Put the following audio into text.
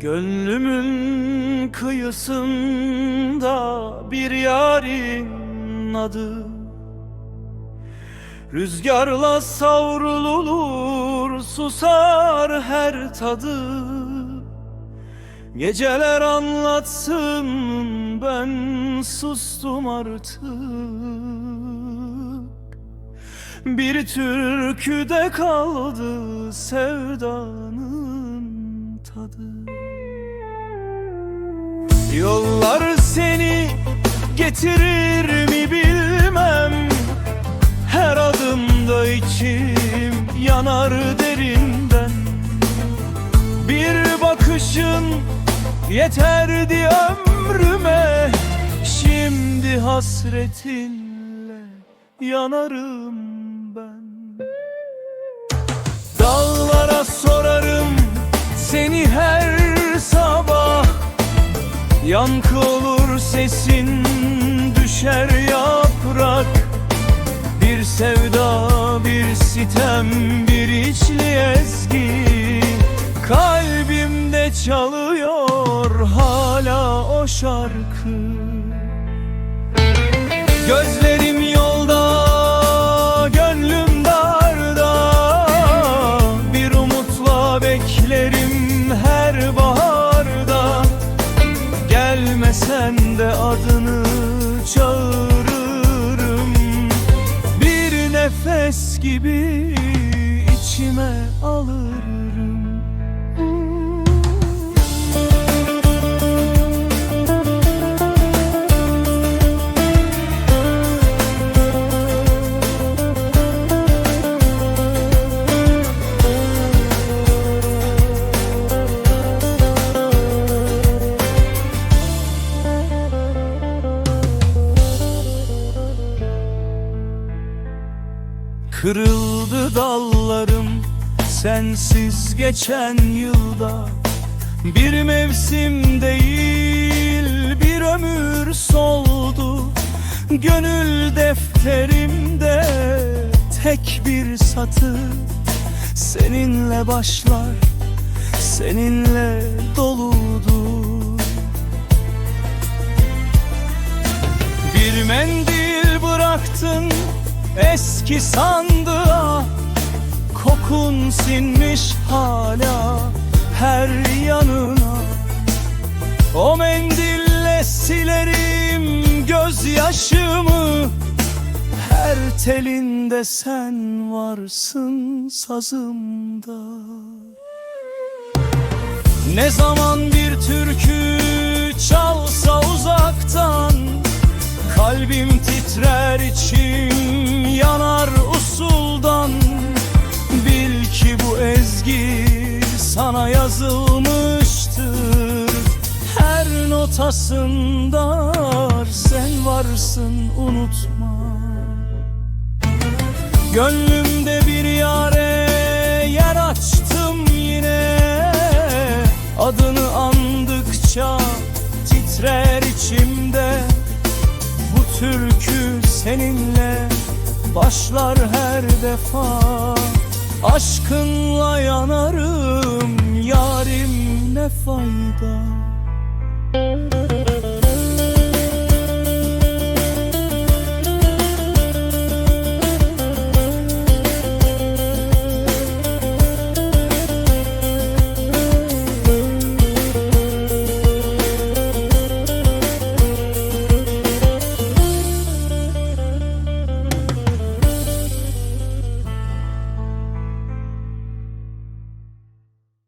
Gönlümün kıyısında bir yarın adı. Rüzgarla savrulur susar her tadı Geceler anlatsın ben sustum artık. Bir türküde kaldı sevdanın tadı. Yollar seni getirir mi bilmem. Her adımda içim yanar derinden. Bir bakışın yeterdi ömrüme Şimdi hasretinle yanarım ben. Dağlara sorarım seni her sabah. Yankı olur sesin düşer yaprak. Bir sevda bir sitem şarkı. Gözlerim yolda gönlüm darda. Bir umutla beklerim her baharda. Gelmesen de adını çağırırım. Bir nefes gibi içime alırım Kırıldı dallarım sensiz geçen yılda. Bir mevsim değil bir ömür soldu. Gönül defterimde tek bir satır. Seninle başlar seninle doludur. Bir mendil bıraktın eski sandığa Kokun sinmiş hala her yanına. O mendille silerim gözyaşımı Her telinde sen varsın sazımda. Ne zaman bir türkü çalsa uzaktan Kalbim titrer içim yazılmıştır. Her notasında sen varsın unutma. Gönlümde bir yare yer açtım yine. Adını andıkça titrer içimde. Bu türkü seninle başlar her defa. Aşkınla yanarım yarim ne fayda